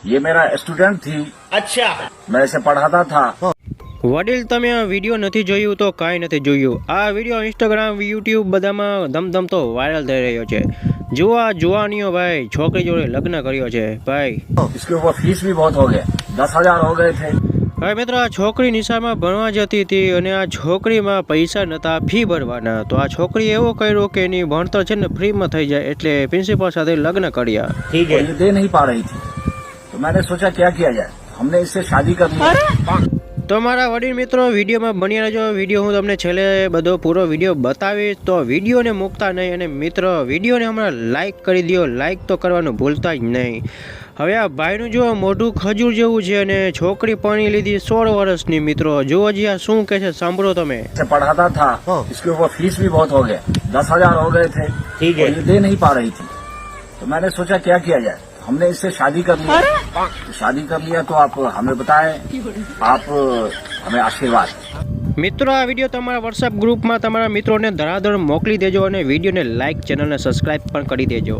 ये मेरा स्टूडेंट थी अच्छा मैं इसे पढ़ाता था વડીલ તમે આ વિડીયો નથી જોયું તો કાંઈ નથી જોયું આ વિડીયો ઇન્સ્ટાગ્રામ યુટ્યુબ બધામાં ધમધમતો વાયરલ થઈ રહ્યો છે જુઓ આ જુવાનીઓ ભાઈ છોકરી જોડે લગ્ન કર્યો છે ભાઈ इसके ऊपर फीस भी बहुत हो गया दस हजार हो गए थे હવે મિત્રો આ છોકરી નિશાળમાં ભણવા જતી હતી અને આ છોકરીમાં પૈસા નહોતા ફી ભરવાના તો આ છોકરી એવો કર્યો કે એની ભણતર છે ને ફ્રીમાં થઈ જાય એટલે પ્રિન્સિપલ સાથે લગ્ન કર્યા ठीक और है ये दे नहीं पा रही थी तो मैंने सोचा क्या किया जाए हमने इससे शादी कर ली તો મારા વડીલ મિત્રો વિડીયોમાં બન્યા રહેજો વિડીયો હું તમને છેલ્લે બધો પૂરો વિડીયો બતાવીશ તો વિડીયોને મૂકતા નહીં અને મિત્રો વિડીયોને હમણાં લાઈક કરી દો લાઈક તો કરવાનું ભૂલતા જ નહીં હવે આ ભાઈનું જો મોઢું ખજૂર જેવું છે અને છોકરી પરણી લીધી સોળ વર્ષની મિત્રો જુઓ જી આ શું કહે છે સાંભળો તમે इसे पढ़ाता था इसके ऊपर फीस भी बहुत हो गया दस हजार हो गए थे ठीक और है ये दे नहीं पा रही थी तो मैंने सोचा क्या किया जाए हमने इससे शादी कर ली तो शादी कर लिया तो आप हमें बताएं आप हमें आशीर्वाद મિત્રો આ વિડીયો તમારા વોટ્સએપ ગ્રુપમાં તમારા મિત્રોને ધરાધર મોકલી દેજો અને વિડીયોને લાઈક ચેનલને સબસ્ક્રાઈબ પણ કરી દેજો